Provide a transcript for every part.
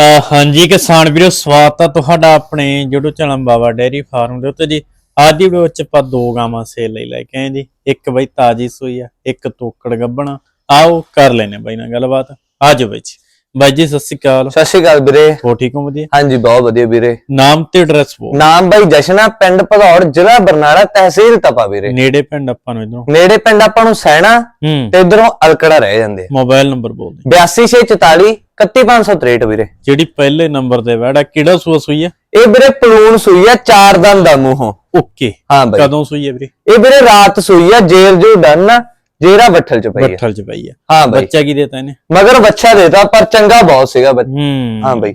ਅਹ ਹਾਂਜੀ, ਕਿਸਾਨ ਵੀਰੋ, ਸਵਾਗਤ ਆ ਤੁਹਾਡਾ ਆਪਣੇ YouTube channel Baba dairy farm ਦੇ ਉੱਤੇ ਜੀ। ਅੱਜ ਦੀ ਵੀਡੀਓ ਵਿੱਚ ਆਪਾਂ ਦੋ ਗਾਵਾਂ ਸੇਲ ਲਈ ਲੈ ਕੇ ਆਏ ਜੀ। ਇੱਕ ਬਈ ਤਾਜੀ ਸੂਈ ਆ, ਇੱਕ ਤੋਕੜ ਗੱਬਣਾ। ਆਓ, ਕਰ ਲੈਨੇ ਬਾਈ ਨਾਲ ਗੱਲਬਾਤ। ਆਜੋ ਬਈ ਜੀ। ਬਾਈ ਜੀ ਸਤਿ ਸ਼੍ਰੀ ਅਕਾਲ। ਸਤਿ ਸ਼੍ਰੀ ਅਕਾਲ ਵੀਰੇ। ਹੋ ਠੀਕ ਹੋ ਵਧੀਆ? ਹਾਂਜੀ ਬਹੁਤ ਵਧੀਆ ਵੀਰੇ। ਨਾਮ ਤੇ ਐਡਰੈਸ ਬੋਲ। ਨਾਮ ਬਾਈ ਜਸ਼ਨਾ ਪਿੰਡ ਭਦੌੜ ਜ਼ਿਲ੍ਹਾ ਬਰਨਾਲਾ ਤਹਿਸੀਲ ਤਪਾ ਵੀਰੇ। ਨੇੜੇ ਪਿੰਡ ਆਪਾਂ ਨੂੰ ਇਧਰੋਂ। ਨੇੜੇ ਪਿੰਡ ਆਪਾਂ ਨੂੰ ਸੈਣਾ ਤੇ ਇਧਰੋਂ ਅਲਕੜਾ ਰਹਿ ਜਾਂਦੇ ਮੋਬਾਈਲ ਨੰਬਰ ਬੋਲ ਦੇ। 8244 31563 ਵੀਰੇ। ਜਿਹੜੀ ਪਹਿਲੇ ਨੰਬਰ ਤੇ ਵੜਾ ਕਿਹੜਾ ਸੂਆ ਸੂਈ ਆ? ਇਹ ਵੀਰੇ ਪਲੂਣ ਸੂਈ ਆ ਚਾਰ ਦੰਦ ਦਾ ਮੂੰਹੋਂ। ਓਕੇ। ਹਾਂ ਬਾਈ। ਕਦੋਂ ਸੂਈ ਆ ਵੀਰੇ? ਇਹ ਵੀਰੇ ਰਾਤ ਸੂਈ ਆ ਜੇਰ ਜੋ ਡਨ ਆ। ਜੇਰਾ ਬੱਠਲ ਚ ਪਈ ਆ। ਬੱਠਲ ਚ ਪਈ ਆ। ਹਾਂ ਬਾਈ। ਬੱਚਾ ਕੀ ਦੇਤਾ ਇਹਨੇ? ਮਗਰ ਬੱਚਾ ਦੇਤਾ ਪਰ ਚੰਗਾ ਬਹੁਤ ਸੀਗਾ ਬੱਚਾ। ਹੂੰ। ਹਾਂ ਬਾਈ।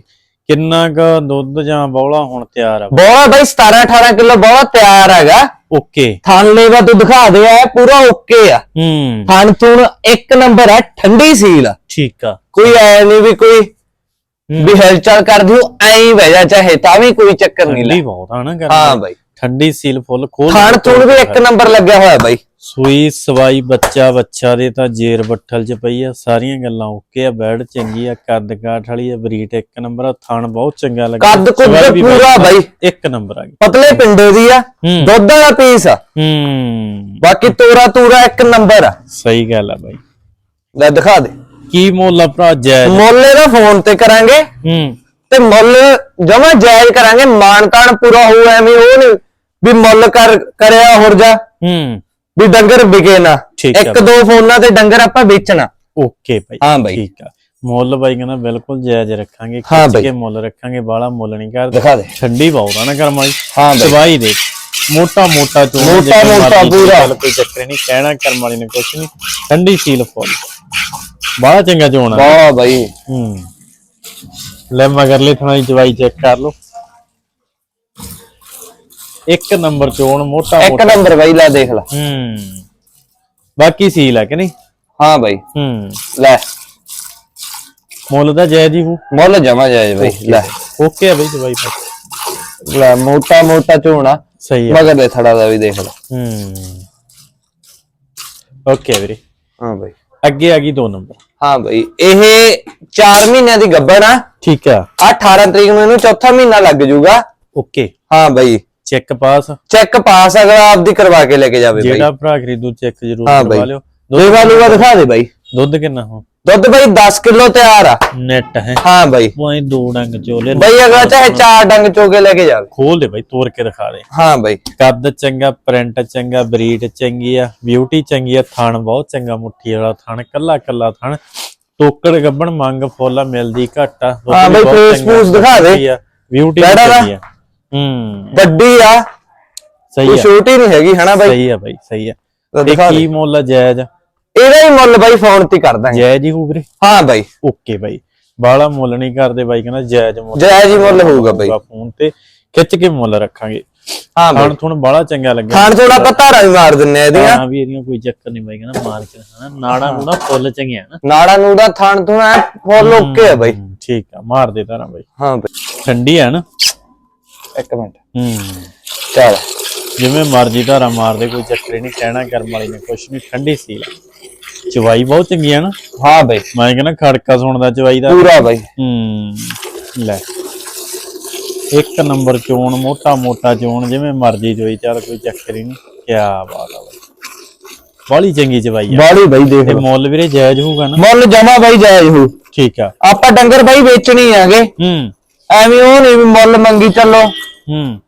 ਕਿੰਨਾ ਕ ਦੁੱਧ ਜਾਂ ਬੌਲਾ ਹੁਣ ਤਿਆਰ ਆ? ਬਹੁਤ ਬਾਈ 17 18 ਕਿਲੋ ਬਹੁਤ ਤਿਆਰ ਹੈਗਾ। ਓਕੇ। ਥਣ ਲੇਵਾ ਤੂੰ ਦਿਖਾ ਦੇ ਆ ਪੂਰਾ ਓਕੇ ਆ। ਹੂੰ। ਥਣ ਥੁਣ ਇੱਕ ਨੰਬਰ ਆ ਠੰਡੀ ਸੀਲ ਠੀਕ ਆ। ਕੋਈ ਐ ਨਹੀਂ ਵੀ ਕੋਈ ਵੀ ਹਲਚਲ ਕਰ ਦਿਓ ਐਂ ਹੀ ਬਹਿ ਜਾ ਚਾਹੇ ਤਾਂ ਵੀ ਕੋਈ ਚੱਕਰ ਨਹੀਂ ਲੈ। ਬਹੁਤ ਆ ਨਾ ਕਰ ਹਾਂ ਬਾਈ। ਠੰਡੀ ਸੀਲ ਫੁੱਲ ਖੋਲ ਥਣ ਥੁਣ ਵੀ ਇੱਕ ਨੰਬਰ ਲੱਗਿਆ ਹੋਇਆ ਬਾਈ। ਸੂਈ ਸਵਾਈ ਬੱਚਾ ਬੱਚਾ ਦੇ ਤਾਂ ਜੇਰ ਬੱਠਲ ਚ ਪਈ ਆ ਸਾਰੀਆਂ ਗੱਲਾਂ ਓਕੇ ਆ ਬੈਡ ਚੰਗੀ ਆ ਕੱਦ ਕਾਠ ਵਾਲੀ ਆ ਬਰੀਟ ਇੱਕ ਨੰਬਰ ਆ ਥਣ ਬਹੁਤ ਚੰਗਾ ਲੱਗਾ। ਕੱਦ ਕੁੱਦ ਪੂਰਾ ਬਾਈ। ਇੱਕ ਨੰਬਰ ਆ ਪਤਲੇ ਪਿੰਡੇ ਦੀ ਆ ਦੁੱਧ ਵਾਲਾ ਪੀਸ ਆ। ਹੂੰ। ਬਾਕੀ ਤੋਰਾ ਤੂਰਾ ਇੱਕ ਨੰਬਰ ਆ। ਸਹੀ ਗੱਲ ਆ ਬਾਈ। ਲੈ ਦਿਖਾ ਦੇ। ਕੀ ਮੁੱਲ ਆ ਭਰਾ ਜੈ ਮੁੱਲ ਇਹਦਾ ਫੋਨ ਤੇ ਕਰਾਂਗੇ। ਹੂੰ। ਤੇ ਮੁੱਲ ਜਮਾ ਜਾਇਜ਼ ਕਰਾਂਗੇ ਮਾਨ ਤਾਨ ਪੂਰਾ ਹੋਊ ਐਵੇਂ ਉਹ ਨਹੀਂ ਵੀ ਮੁੱਲ ਕਰ ਕਰਿਆ ਹੋਰ ਜਾ। ਹੂੰ। ਵੀ ਡੰਗਰ ਵਿਕੇ ਨਾ। ਠੀਕ ਆ ਇੱਕ ਦੋ ਫੋਨਾਂ ਤੇ ਡੰਗਰ ਆਪਾਂ ਵੇਚਣਾ। ਓਕੇ ਭਾਈ ਹਾਂ ਬਾਈ। ਠੀਕ ਆ। ਮੁੱਲ ਬਾਈ ਕਹਿੰਦਾ ਬਿਲਕੁਲ ਜਾਇਜ਼ ਰੱਖਾਂਗੇ ਖਿੱਚ। ਕੇ ਮੁੱਲ ਰੱਖਾਂਗੇ ਬਾਲਾ ਮੁੱਲ ਨਹੀਂ ਕਰਦੇ। ਦਿਖਾ ਦੇ। ਠੰਡੀ ਬਹੁਤ ਆ ਨਾ ਕਰਮ ਵਾਲੀ। ਹਾਂ ਬਾਈ। ਦਵਾਈ ਦੇ। ਮੋਟਾ ਮੋਟਾ ਚੋਣ ਮੋਟਾ- ਮੋਟਾ ਪੂਰਾ। ਕੋਈ ਚੱਕਰ ਨਹੀਂ ਕਹਿਣਾ ਕਰਮ ਵਾਲੀ ਨੇ ਕੁਛ ਨਹੀਂ। ਠੰਡੀ ਸੀਲ ਫੁੱਲ। ਬਾਲਾ ਚੰਗਾ ਚੋਣ ਆ। ਵਾਹ ਬਾਈ। ਹੂੰ। ਲੈ ਮਗਰਲੇ ਥਣਾ ਦੀ ਦਵਾਈ ਚੈੱਕ ਕਰ ਲਓ। ਇੱਕ ਨੰਬਰ ਚੋਣ ਮੋਟਾ ਇੱਕ ਮੋਟਾ। ਨੰਬਰ ਬਾਈ ਲੈ ਦੇਖ ਲੈ। ਹੂੰ। ਬਾਕੀ ਸੀਲ ਹੈ ਕਿ ਨਹੀਂ? ਹਾਂ ਬਾਈ। ਹੂੰ। ਲੈ। ਮੁੱਲ ਦਾ ਜਾਇਜ਼ ਹੀ ਹੂ ਮੁੱਲ ਜਮਾ ਜਾਏ ਬਾਈ ਲੈ। ਓਕੇ ਆ ਬਈ ਦਵਾਈ ਪਰ ਲੈ ਮੋਟਾ ਮੋਟਾ ਝੋਣਾ ਸਹੀ ਆ। ਮਗਰ ਦੇ ਥੜਾ ਦਾ ਵੀ ਦੇਖ ਲੈ। ਹੂੰ। ਓਕੇ ਵੀਰੇ। ਹਾਂ ਬਾਈ। ਅੱਗੇ ਆ ਗਈ 2 ਨੰਬਰ। ਹਾਂ ਬਾਈ ਇਹ 4 ਮਹੀਨਿਆਂ ਦੀ ਗੱਬੜ ਆ। ਠੀਕ ਆ। ਆਹ 18 ਤਰੀਕ ਨੂੰ ਇਹਨੂੰ ਚੌਥਾ ਮਹੀਨਾ ਲੱਗ ਜਾਊਗਾ। ਓਕੇ। ਹਾਂ ਬਾਈ। ਚੈੱਕ ਪਾਸ। ਚੈੱਕ ਪਾਸ ਅਗਲਾ ਆਪਦੀ ਕਰਵਾ ਕੇ ਲੈ ਕੇ ਜਾਵੇ ਬਾਈ। ਜਿਹੜਾ ਭਰਾ ਖਰੀਦੂ ਚੈੱਕ ਜ਼ਰੂਰ ਕਰਵਾ। ਲਿਓ। ਦੇਵਾ ਲੂਗਾ ਦਿਖਾ ਦੇ ਬਾਈ। ਦੁੱਧ ਕਿੰਨਾ ਹੋ ਦੁੱਧ ਬਾਈ 10 ਕਿਲੋ ਤਿਆਰ ਆ। ਨੈਟ ਹੈ। ਹਾਂ ਬਾਈ। ਉਹ ਦੋ ਡੰਗ ਚੋਲੇ ਬਾਈ ਅਗਲਾ ਚਾਹੇ ਚਾਰ ਡੰਗ ਚੋਕੇ ਲੈ ਕੇ ਜਾਵੇ ਖੋਲ ਦੇ ਬਾਈ ਤੋੜ ਕੇ ਦਿਖਾ ਦੇ। ਹਾਂ ਬਾਈ। ਕੱਦ ਚੰਗਾ ਪ੍ਰਿੰਟ ਚੰਗਾ ਬਰੀਡ ਚੰਗੀ ਆ ਬਿਊਟੀ ਚੰਗੀ ਆ ਥਣ ਬਹੁਤ ਚੰਗਾ ਮੁੱਠੀ ਵਾਲਾ ਥਣ ਕੱਲਾ ਕੱਲਾ ਥਣ। ਟੋਕੜ ਗੱਬਣ ਮੰਗ ਫੁੱਲ ਮਿਲਦੀ ਘੱਟ ਆ। ਹਾਂ ਬਾਈ, ਬਹੁਤ ਫੇਸ ਚੰਗਾ, ਫੂਸ ਦਿਖਾ ਦੇ। ਚੰਗੀ ਬਿਊਟੀ। ਚੰਗੀ ਆ। ਹੂੰ। ਵੱਡੀ ਆ। ਸਹੀ ਆ। ਛੋਟੀ ਨਹੀਂ ਹੈਗੀ ਹਨਾ ਬਾਈ? ਸਹੀ ਆ ਬਾਈ ਸਹੀ ਆ। ਕੀ ਮੁੱਲ ਆ ਜਾਇਜ਼? ਇਹਦਾ ਹੀ ਮੁੱਲ ਬਾਈ ਫੋਨ ਤੇ ਹੀ ਕਰ ਦਾਂਗੇ। ਜਾਇਜ਼ ਹੀ ਹੋਊ ਵੀਰੇ। ਹਾਂ ਬਾਈ। ਓਕੇ ਬਾਈ। ਬਾਲਾ ਮੁੱਲ ਨਹੀਂ ਕਰਦੇ ਬਾਈ ਕਹਿੰਦਾ ਜਾਇਜ਼ ਮੁੱਲ ਜਾਇਜ਼ ਹੀ ਮੁੱਲ ਹੋਊਗਾ ਬਾਈ। ਫੋਨ ਤੇ। ਖਿੱਚ ਕੇ ਮੁੱਲ ਰੱਖਾਂਗੇ। ਹਾਂ ਬਾਈ। ਖਾਣ ਥੋੜਾ ਬਾਲਾ ਚੰਗਾ ਲੱਗਿਆ। ਖਾਣ ਥੋੜਾ ਆਪਾਂ ਧਾਰਾਂ ਵੀ ਮਾਰ ਦਿੰਨੇ ਆ ਇਹਦੀਆਂ। ਹਾਂ ਵੀ ਇਹਦੀਆਂ ਕੋਈ ਚੱਕਰ ਨਹੀਂ ਬਾਈ ਕਹਿੰਦਾ ਮਾਰ ਕੇ ਹਨਾ ਨਾੜਾ ਨੂੰ ਨਾ ਫੁੱਲ ਚੰਗਿਆ ਨਾ। ਨਾੜਾ ਨੂੜਾ ਥਾਣ ਤੋਂ ਐ ਫੁੱਲ ਓਕੇ ਆ ਬਾਈ। ਹੂੰ, ਠੀਕ ਆ ਮਾਰ ਦੇ ਤਾਰਾਂ ਬਾਈ। ਹਾਂ ਬਾਈ। ਠੰਡੀ ਆ ਨਾ। ਇੱਕ ਮਿੰਟ। ਹੂੰ। ਚੱਲ। ਜਿਵੇਂ ਮਰਜ਼ੀ ਧਾਰਾ ਮਾਰਦੇ ਕੋਈ ਚੱਕਰ ਹੀ ਨਹੀਂ। ਕਹਿਣਾ ਕਰਮ ਵਾਲੀ ਨੇ ਕੁਛ ਨਹੀਂ ਠੰਡੀ ਸੀ। ਚਵਾਈ ਬਹੁਤ ਚੰਗੀ ਆ ਨਾ। ਹਾਂ ਬਾਈ। ਮੈਂ ਕਹਿੰਦਾ ਖੜਕਾ ਸੁਣਦਾ ਚਵਾਈ ਦਾ। ਪੂਰਾ ਬਾਈ। ਹੂੰ ਲੈ। ਇੱਕ ਨੰਬਰ ਚੋਣ ਮੋਟਾ ਮੋਟਾ ਚੋਣ ਜਿਵੇਂ ਮਰਜ਼ੀ ਜੋਈ ਚੱਲ ਕੋਈ ਚੱਕਰ ਹੀ ਨਹੀਂ। ਕਿਆ ਬਾਤ ਆ ਬਾਈ। ਬਾਲੀ ਚੰਗੀ ਚਵਾਈ ਆ। ਬਾੜੀ ਬਾਈ ਦੇਖ ਤੇ ਮੁੱਲ ਵੀਰੇ ਜਾਇਜ਼ ਹੋਊਗਾ ਨਾ। ਮੁੱਲ ਜਮਾ ਬਾਈ ਜਾਇਜ਼ ਹੋ ਠੀਕ ਆ। ਆਪਾਂ ਡੰਗਰ ਬਾਈ ਵੇਚਣੀ ਆਗੇ ਹੂੰ। ਐਵੇਂ ਉਹ ਨਹੀਂ ਮੁੱਲ ਮੰਗੀ ਚੱਲੋ। ਹੂੰ।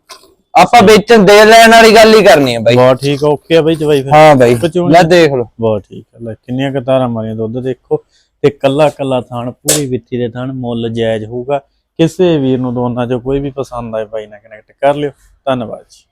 ਆਪਾਂ ਵੇਚਣ ਦੇ ਲੈਣ ਵਾਲੀ ਗੱਲ ਹੀ ਕਰਨੀ ਹੈ ਬਾਈ। ਬਹੁਤ ਠੀਕ ਓਕੇ ਆ ਬਾਈ ਚਵਾਈ ਫਿਰ। ਹਾਂ ਬਾਈ ਲੈ ਦੇਖ ਲਓ। ਬਹੁਤ ਠੀਕ ਆ। ਲੈ ਕਿੰਨੀਆਂ ਕਤਾਰਾਂ ਮਾਰੀਆਂ ਦੁੱਧ ਦੇਖੋ। ਤੇ ਕੱਲਾ ਕੱਲਾ ਥਾਣ ਪੂਰੀ ਵਿੱਥੀ ਦੇ ਥਾਣ ਮੁੱਲ ਜਾਇਜ਼ ਹੋਊਗਾ। ਕਿਸੇ ਵੀਰ ਨੂੰ ਦੋਨਾਂ ਚੋਂ ਕੋਈ ਵੀ ਪਸੰਦ ਆਏ ਬਾਈ ਨਾਲ ਕਨੈਕਟ ਕਰ ਲਿਓ। ਧੰਨਵਾਦ ਜੀ।